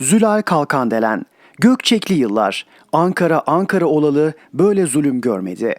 Zülal Kalkandelen, Gökçekli yıllar, Ankara Ankara olalı böyle zulüm görmedi.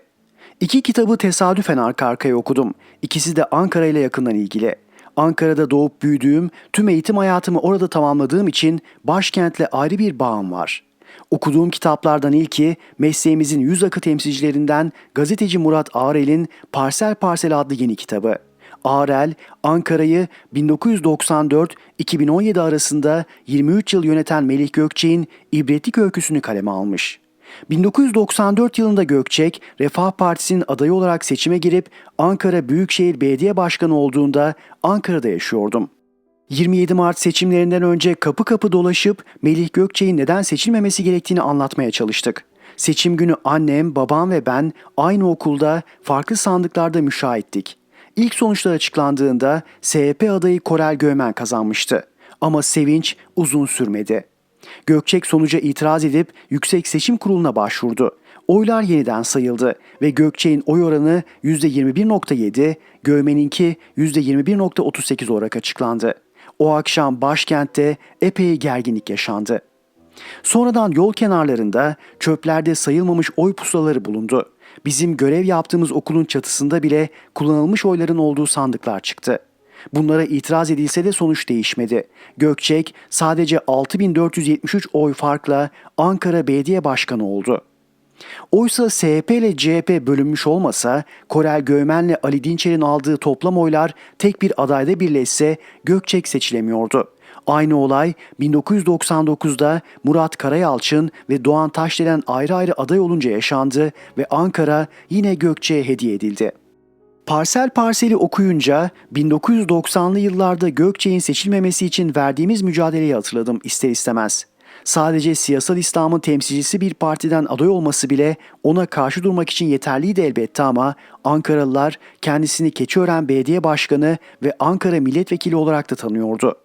İki kitabı tesadüfen arka arkaya okudum. İkisi de Ankara ile yakından ilgili. Ankara'da doğup büyüdüğüm, tüm eğitim hayatımı orada tamamladığım için başkentle ayrı bir bağım var. Okuduğum kitaplardan ilki mesleğimizin yüz akı temsilcilerinden gazeteci Murat Ağrel'in Parsel Parsel adlı yeni kitabı. Ağrel, Ankara'yı 1994-2017 arasında 23 yıl yöneten Melih Gökçek'in ibretlik öyküsünü kaleme almış. 1994 yılında Gökçek, Refah Partisi'nin adayı olarak seçime girip Ankara Büyükşehir Belediye Başkanı olduğunda Ankara'da yaşıyordum. 27 Mart seçimlerinden önce kapı kapı dolaşıp Melih Gökçek'in neden seçilmemesi gerektiğini anlatmaya çalıştık. Seçim günü annem, babam ve ben aynı okulda farklı sandıklarda müşahittik. İlk sonuçlar açıklandığında SHP adayı Korel Göğmen kazanmıştı. Ama sevinç uzun sürmedi. Gökçek sonuca itiraz edip Yüksek Seçim Kurulu'na başvurdu. Oylar yeniden sayıldı ve Gökçek'in oy oranı %21.7, Göğmen'inki %21.38 olarak açıklandı. O akşam başkentte epey gerginlik yaşandı. Sonradan yol kenarlarında çöplerde sayılmamış oy pusulaları bulundu. Bizim görev yaptığımız okulun çatısında bile kullanılmış oyların olduğu sandıklar çıktı. Bunlara itiraz edilse de sonuç değişmedi. Gökçek sadece 6473 oy farkla Ankara Belediye Başkanı oldu. Oysa SHP ile CHP bölünmüş olmasa Korel Göğmen'le Ali Dinçer'in aldığı toplam oylar tek bir adayda birleşse Gökçek seçilemiyordu. Aynı olay 1999'da Murat Karayalçın ve Doğan Taşdelen ayrı ayrı aday olunca yaşandı ve Ankara yine Gökçe'ye hediye edildi. Parsel parseli okuyunca 1990'lı yıllarda Gökçek'in seçilmemesi için verdiğimiz mücadeleyi hatırladım ister istemez. Sadece siyasal İslam'ın temsilcisi bir partiden aday olması bile ona karşı durmak için yeterliydi elbette ama Ankaralılar kendisini Keçiören Belediye Başkanı ve Ankara Milletvekili olarak da tanıyordu.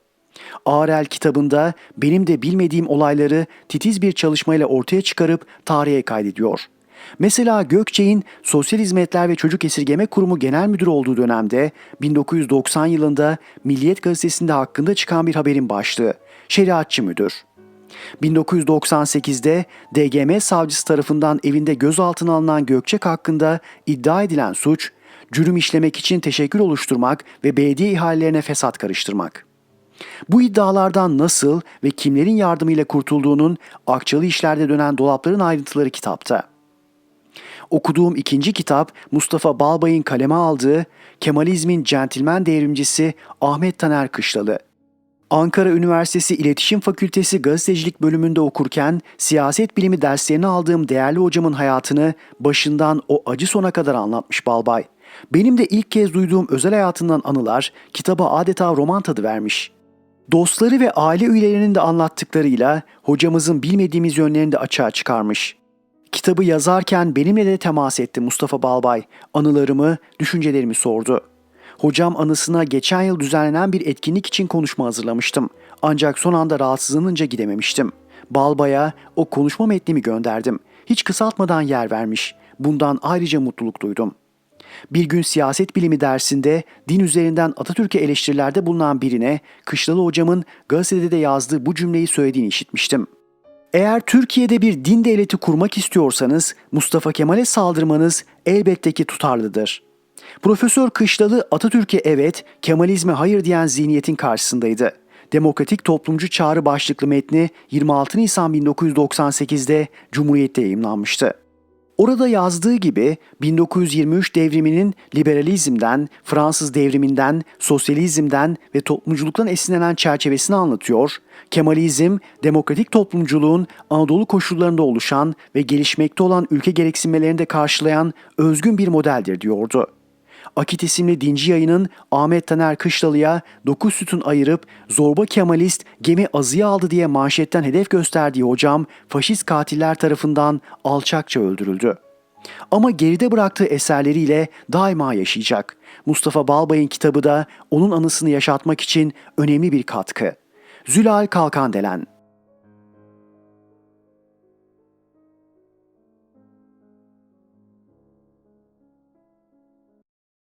Ağrel kitabında benim de bilmediğim olayları titiz bir çalışmayla ortaya çıkarıp tarihe kaydediyor. Mesela Gökçek'in Sosyal Hizmetler ve Çocuk Esirgeme Kurumu Genel Müdürü olduğu dönemde 1990 yılında Milliyet Gazetesi'nde hakkında çıkan bir haberin başlığı Şeriatçı Müdür. 1998'de DGM savcısı tarafından evinde gözaltına alınan Gökçek hakkında iddia edilen suç, cürüm işlemek için teşekkür oluşturmak ve belediye ihalelerine fesat karıştırmak. Bu iddialardan nasıl ve kimlerin yardımıyla kurtulduğunun akçalı işlerde dönen dolapların ayrıntıları kitapta. Okuduğum ikinci kitap Mustafa Balbay'ın kaleme aldığı Kemalizmin centilmen devrimcisi Ahmet Taner Kışlalı. Ankara Üniversitesi İletişim Fakültesi Gazetecilik bölümünde okurken siyaset bilimi derslerini aldığım değerli hocamın hayatını başından o acı sona kadar anlatmış Balbay. Benim de ilk kez duyduğum özel hayatından anılar kitaba adeta roman tadı vermiş. Dostları ve aile üyelerinin de anlattıklarıyla hocamızın bilmediğimiz yönlerini de açığa çıkarmış. Kitabı yazarken benimle de temas etti Mustafa Balbay. Anılarımı, düşüncelerimi sordu. Hocam anısına geçen yıl düzenlenen bir etkinlik için konuşma hazırlamıştım. Ancak son anda rahatsızlanınca gidememiştim. Balbay'a o konuşma metnimi gönderdim. Hiç kısaltmadan yer vermiş. Bundan ayrıca mutluluk duydum. Bir gün siyaset bilimi dersinde din üzerinden Atatürk'e eleştirilerde bulunan birine Kışlalı hocamın gazetede de yazdığı bu cümleyi söylediğini işitmiştim. Eğer Türkiye'de bir din devleti kurmak istiyorsanız Mustafa Kemal'e saldırmanız elbette ki tutarlıdır. Profesör Kışlalı Atatürk'e evet, Kemalizme hayır diyen zihniyetin karşısındaydı. Demokratik Toplumcu Çağrı başlıklı metni 26 Nisan 1998'de Cumhuriyet'te yayımlanmıştı. Orada yazdığı gibi 1923 devriminin liberalizmden, Fransız devriminden, sosyalizmden ve toplumculuktan esinlenen çerçevesini anlatıyor. Kemalizm, demokratik toplumculuğun Anadolu koşullarında oluşan ve gelişmekte olan ülke gereksinmelerini de karşılayan özgün bir modeldir diyordu. Akit isimli dinci yayının Ahmet Taner Kışlalı'ya 9 sütun ayırıp zorba Kemalist gemi azıya aldı diye manşetten hedef gösterdiği hocam faşist katiller tarafından alçakça öldürüldü. Ama geride bıraktığı eserleriyle daima yaşayacak. Mustafa Balbay'ın kitabı da onun anısını yaşatmak için önemli bir katkı. Zülal Kalkandelen